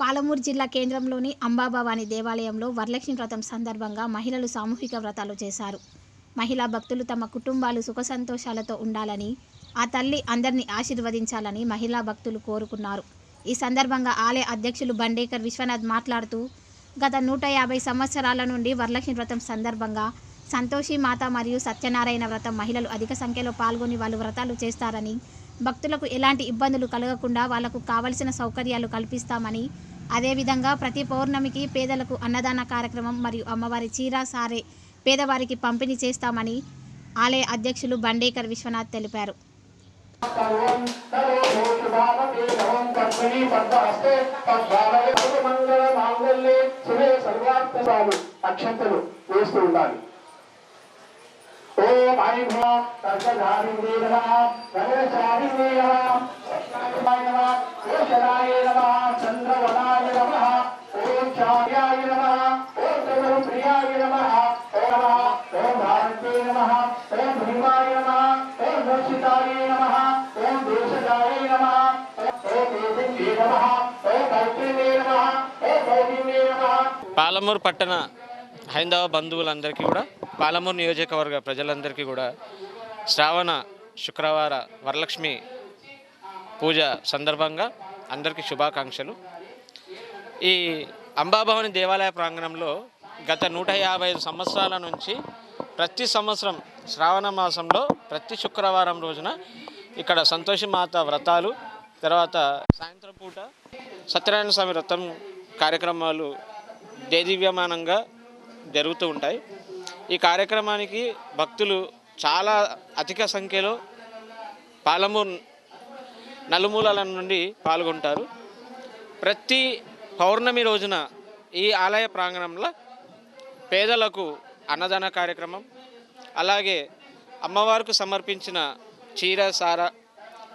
పాలమూరు జిల్లా కేంద్రంలోని అంబాభవాని దేవాలయంలో వరలక్ష్మి వ్రతం సందర్భంగా మహిళలు సామూహిక వ్రతాలు చేశారు. మహిళా భక్తులు తమ కుటుంబాలు సుఖ సంతోషాలతో ఉండాలని ఆ తల్లి అందరినీ ఆశీర్వదించాలని మహిళా భక్తులు కోరుకున్నారు. ఈ సందర్భంగా ఆలయ అధ్యక్షులు బండేకర్ విశ్వనాథ్ మాట్లాడుతూ గత నూట యాభై సంవత్సరాల నుండి వరలక్ష్మి వ్రతం సందర్భంగా సంతోషి మాత మరియు సత్యనారాయణ వ్రతం మహిళలు అధిక సంఖ్యలో పాల్గొని వాళ్ళు వ్రతాలు చేస్తారని భక్తులకు ఎలాంటి ఇబ్బందులు కలగకుండా వాళ్ళకు కావలసిన సౌకర్యాలు కల్పిస్తామని అదేవిధంగా ప్రతి పౌర్ణమికి పేదలకు అన్నదాన కార్యక్రమం మరియు అమ్మవారి చీర సారే పేదవారికి పంపిణీ చేస్తామని ఆలయ అధ్యక్షులు బండేకర్ విశ్వనాథ్ తెలిపారు. అక్షంతలు వేస్తూ ఉండాలి. ఓం ఐం హ్రీం సర్వధారిణే పాలమూరు పట్టణ హైందవ బంధువులందరికీ కూడా పాలమూరు నియోజకవర్గ ప్రజలందరికీ కూడా శ్రావణ శుక్రవార వరలక్ష్మి పూజ సందర్భంగా అందరికీ శుభాకాంక్షలు. ఈ అంబాభవని దేవాలయ ప్రాంగణంలో గత నూట యాభై ఐదు సంవత్సరాల నుంచి ప్రతి సంవత్సరం శ్రావణ మాసంలో ప్రతి శుక్రవారం రోజున ఇక్కడ సంతోషి మాత వ్రతాలు తర్వాత సాయంత్రం పూట సత్యనారాయణ స్వామి వ్రతం కార్యక్రమాలు దేదీవ్యమానంగా జరుగుతూ ఉంటాయి. ఈ కార్యక్రమానికి భక్తులు చాలా అధిక సంఖ్యలో పాలమూరు నలుమూలల నుండి పాల్గొంటారు. ప్రతి పౌర్ణమి రోజున ఈ ఆలయ ప్రాంగణంలో పేదలకు అన్నదాన కార్యక్రమం అలాగే అమ్మవారికి సమర్పించిన చీర సార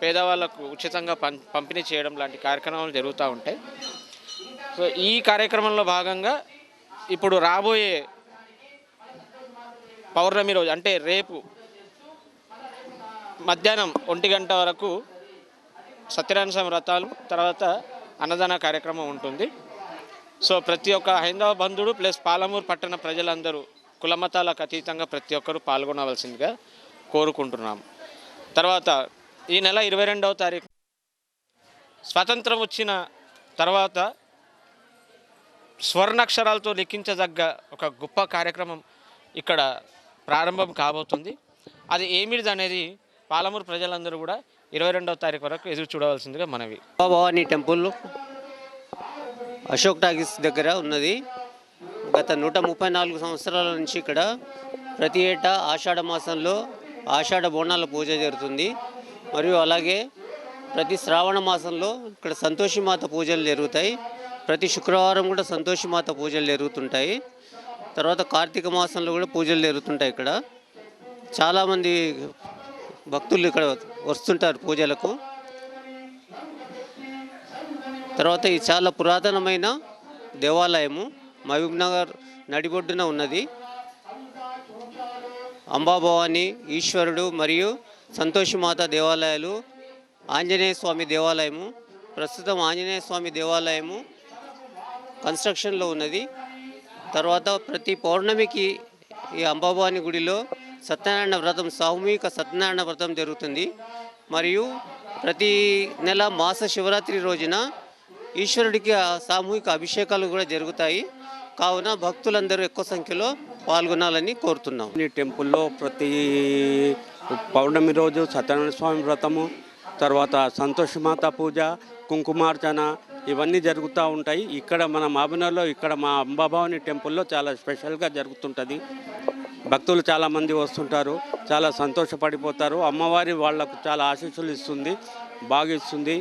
పేదవాళ్ళకు ఉచితంగా పం పంపిణీ చేయడం లాంటి కార్యక్రమాలు జరుగుతూ ఉంటాయి. సో ఈ కార్యక్రమంలో భాగంగా ఇప్పుడు రాబోయే పౌర్ణమి రోజు అంటే రేపు మధ్యాహ్నం ఒంటి గంట వరకు సత్యనారాయణ స్వామి వ్రతాలు తర్వాత అన్నదాన కార్యక్రమం ఉంటుంది. సో ప్రతి ఒక్క హైందవ బంధుడు ప్లస్ పాలమూరు పట్టణ ప్రజలందరూ కులమతాలకు అతీతంగా ప్రతి ఒక్కరూ పాల్గొనవలసిందిగా కోరుకుంటున్నాము. తర్వాత ఈ నెల ఇరవై రెండవ తారీఖు స్వాతంత్రం వచ్చిన తర్వాత స్వర్ణాక్షరాలతో లిఖించదగ్గ ఒక గొప్ప కార్యక్రమం ఇక్కడ ప్రారంభం కాబోతుంది. అది ఏమిటిది అనేది పాలమూరు ప్రజలందరూ కూడా ఇరవై రెండవ తారీఖు వరకు ఎదురు చూడవలసిందిగా మనవి. భవానీ టెంపుల్ అశోక్ టాకీస్ దగ్గర ఉన్నది. గత నూట ముప్పై నాలుగు సంవత్సరాల నుంచి ఇక్కడ ప్రతి ఏటా ఆషాఢ మాసంలో ఆషాఢ బోనాల పూజ జరుగుతుంది. మరియు అలాగే ప్రతి శ్రావణ మాసంలో ఇక్కడ సంతోషిమాత పూజలు జరుగుతాయి. ప్రతి శుక్రవారం కూడా సంతోషిమాత పూజలు జరుగుతుంటాయి. తర్వాత కార్తీక మాసంలో కూడా పూజలు జరుగుతుంటాయి ఇక్కడ. చాలామంది భక్తులు ఇక్కడ వస్తుంటారు పూజలకు. తర్వాత ఇది చాలా పురాతనమైన దేవాలయము మహబూబ్ నగర్ నడిబొడ్డున ఉన్నది. అంబాభవాని ఈశ్వరుడు మరియు సంతోషమాత దేవాలయాలు ఆంజనేయ స్వామి దేవాలయము ప్రస్తుతం ఆంజనేయ స్వామి దేవాలయము కన్స్ట్రక్షన్లో ఉన్నది. తర్వాత ప్రతి పౌర్ణమికి ఈ అంబాభవాని గుడిలో సత్యనారాయణ వ్రతం సామూహిక సత్యనారాయణ వ్రతం జరుగుతుంది. మరియు ప్రతి నెల మాస శివరాత్రి రోజున ఈశ్వరుడికి సామూహిక అభిషేకాలు కూడా జరుగుతాయి. కావున భక్తులందరూ ఎక్కువ సంఖ్యలో పాల్గొనాలని కోరుతున్నాం. ఈ టెంపుల్లో ప్రతి పౌర్ణమి రోజు సత్యనారాయణ స్వామి వ్రతము తర్వాత సంతోషమాత పూజ కుంకుమార్చన ఇవన్నీ జరుగుతూ ఉంటాయి. ఇక్కడ మన మాబినర్లో ఇక్కడ మా అంబాభవాని టెంపుల్లో చాలా స్పెషల్గా జరుగుతుంటుంది. భక్తులు చాలామంది వస్తుంటారు. చాలా సంతోషపడిపోతారు. అమ్మవారి వాళ్ళకు చాలా ఆశీస్సులు ఇస్తుంది. బాగా ఇస్తుంది.